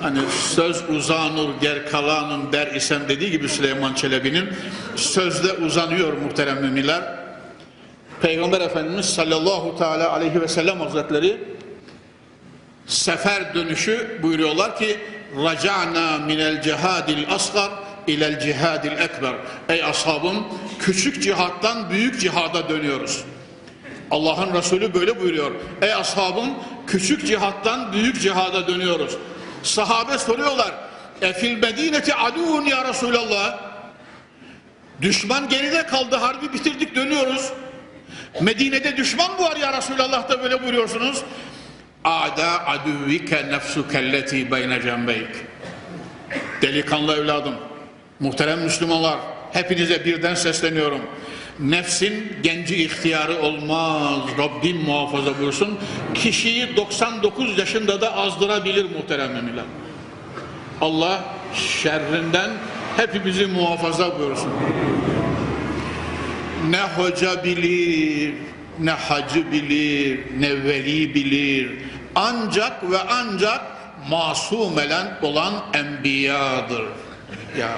Hani söz uzanır ger kalanın der isem dediği gibi Süleyman Çelebi'nin sözde uzanıyor muhterem müminler. Peygamber Efendimiz sallallahu teala aleyhi ve sellem hazretleri sefer dönüşü buyuruyorlar ki raca'na minel cihadil asgar ilel cihadil ekber. Ey ashabım küçük cihattan büyük cihada dönüyoruz. Allah'ın Resulü böyle buyuruyor. Ey ashabım küçük cihattan büyük cihada dönüyoruz. Sahabe soruyorlar. E fil medineti adun ya Resulallah. Düşman geride kaldı harbi bitirdik dönüyoruz. Medine'de düşman mı var ya Resulallah da böyle buyuruyorsunuz. Ada aduvike nefsukelleti beyne cembeyk. Delikanlı evladım, muhterem Müslümanlar, hepinize birden sesleniyorum. Nefsin genci ihtiyarı olmaz. Rabbim muhafaza buyursun. Kişiyi 99 yaşında da azdırabilir muhterem müminler. Allah şerrinden hepimizi muhafaza buyursun. Ne hoca bilir, ne hacı bilir, ne veli bilir. Ancak ve ancak masumelen olan enbiyadır. Ya